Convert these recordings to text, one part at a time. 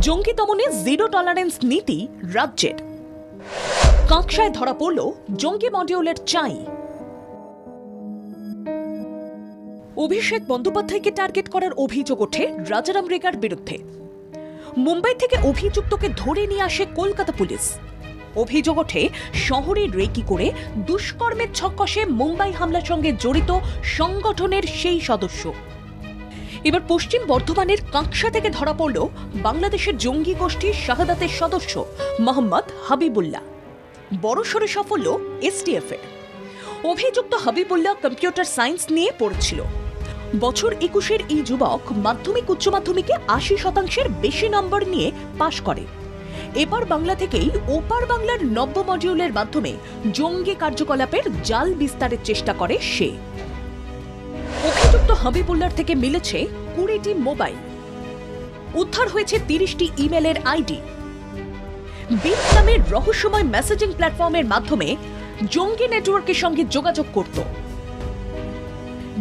জঙ্গি দমনে zero tolerance নীতি রাজ্যের। কাঁকসায় ধরা পড়ল জঙ্গি মডিউলের চাই। অভিষেক বন্দ্যোপাধ্যায়কে টার্গেট করার অভিযোগ ওঠে রাজারাম রেগার বিরুদ্ধে। মুম্বাই থেকে অভিযুক্তকে ধরে নিয়ে আসে কলকাতা পুলিশ। অভিযোগ ওঠে, শহরে রেকি করে দুষ্কর্মের ছক্কসে মুম্বাই হামলার সঙ্গে জড়িত সংগঠনের সেই সদস্য। এবার পশ্চিম বর্ধমানের কাঁকসা থেকে ধরা পড়ল বাংলাদেশের জঙ্গি গোষ্ঠী শাহাদাতের সদস্য মোহাম্মদ হাবিবুল্লাহ। বড়সড় সাফল্য এসটিএফ এর। অভিযুক্ত হাবিবুল্লাহ কম্পিউটার সায়েন্স নিয়ে পড়ছিল। বছর একুশের এই যুবক মাধ্যমিক উচ্চ মাধ্যমিকে আশি শতাংশের বেশি নম্বর নিয়ে পাশ করে। এবার বাংলা থেকেই ওপার বাংলার নব্য মডিউলের মাধ্যমে জঙ্গি কার্যকলাপের জাল বিস্তারের চেষ্টা করে সে। অভিযুক্ত হাবিবুল্লার থেকে মিলেছে কুড়িটি মোবাইল। উদ্ধার হয়েছে তিরিশটি ইমেলের আইডি। নামের রহস্যময় মেসেজিং প্ল্যাটফর্মের মাধ্যমে জঙ্গি নেটওয়ার্কের সঙ্গে যোগাযোগ করত।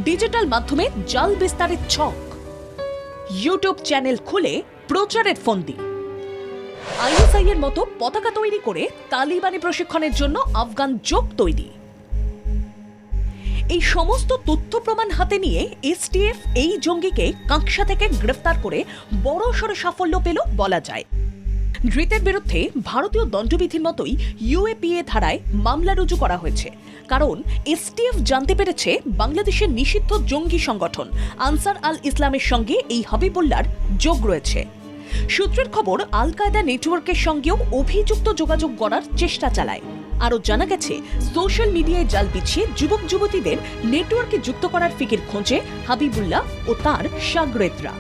ডিজিটাল মাধ্যমে জাল বিস্তারের ছক। ইউটিউব চ্যানেল খুলে প্রচারের ফন্দি। আইএসআই এর মতো পতাকা তৈরি করে তালিবানি প্রশিক্ষণের জন্য আফগান যোগ তৈরি। এই সমস্ত তথ্য প্রমাণ হাতে নিয়ে এসটিএফ এই জঙ্গিকে কাঁকসা থেকে গ্রেফতার করে বড় বড়সড় সাফল্য পেল বলা যায়। ধৃতের বিরুদ্ধে ভারতীয় দণ্ডবিধির মতোই ইউএপিএ ধারায় মামলা রুজু করা হয়েছে। কারণ এসটিএফ জানতে পেরেছে বাংলাদেশের নিষিদ্ধ জঙ্গি সংগঠন আনসার আল ইসলামের সঙ্গে এই হাবিবুল্লার যোগ রয়েছে। সূত্রের খবর আল কায়দা নেটওয়ার্কের সঙ্গেও অভিযুক্ত যোগাযোগ করার চেষ্টা চালায়। আরও জানা গেছে, সোশ্যাল মিডিয়ায় জাল বিছিয়ে যুবক যুবতীদের নেটওয়ার্কে যুক্ত করার ফিকির খোঁজে হাবিবুল্লাহ ও তার সাগরেদরা।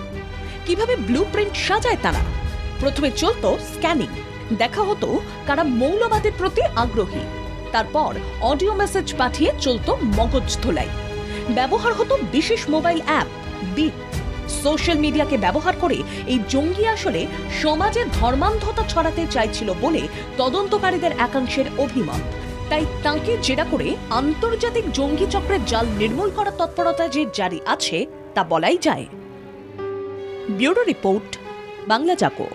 কীভাবে ব্লু প্রিন্ট সাজায় তারা? প্রথমে চলতো স্ক্যানিং দেখা হতো কারা মৌলবাদের প্রতি আগ্রহী। তারপর অডিও মেসেজ পাঠিয়ে চলতো মগজ ধোলাই। ব্যবহার হতো বিশেষ মোবাইল অ্যাপ বিট সোশ্যাল মিডিয়াকে ব্যবহার করে এই জঙ্গি আসলে সমাজে ধর্মান্ধতা ছড়াতে চাইছিল বলে তদন্তকারীদের একাংশের অভিমত। তাই তাঁকে জেরা করে আন্তর্জাতিক জঙ্গি চক্রের জাল নির্মূল করার তৎপরতা যে জারি আছে, তা বলাই যায়। Bureau report, Bangla Jakhoo